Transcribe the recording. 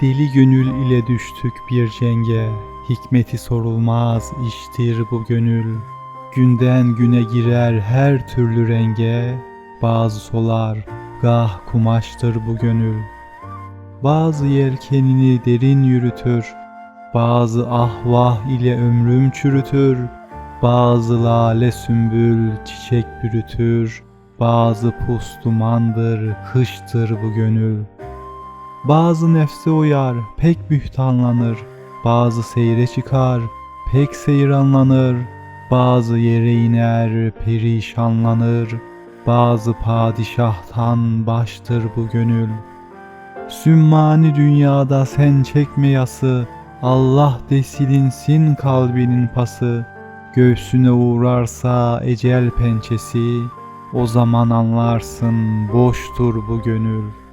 Deli gönül ile düştük bir cenge, hikmeti sorulmaz iştir bu gönül. Günden güne girer her türlü renge, bazı solar, gah kumaştır bu gönül. Bazı yelkenini derin yürütür, bazı ahvah ile ömrüm çürütür, bazı lale sümbül çiçek bürütür, bazı pus dumandır, kıştır bu gönül. Bazı nefse uyar, pek bühtanlanır, bazı seyre çıkar, pek seyranlanır, bazı yere iner, perişanlanır, bazı padişahtan baştır bu gönül. Sümmani dünyada sen çekme yası, Allah de silinsin kalbinin pası, göğsüne uğrarsa ecel pençesi, o zaman anlarsın boştur bu gönül.''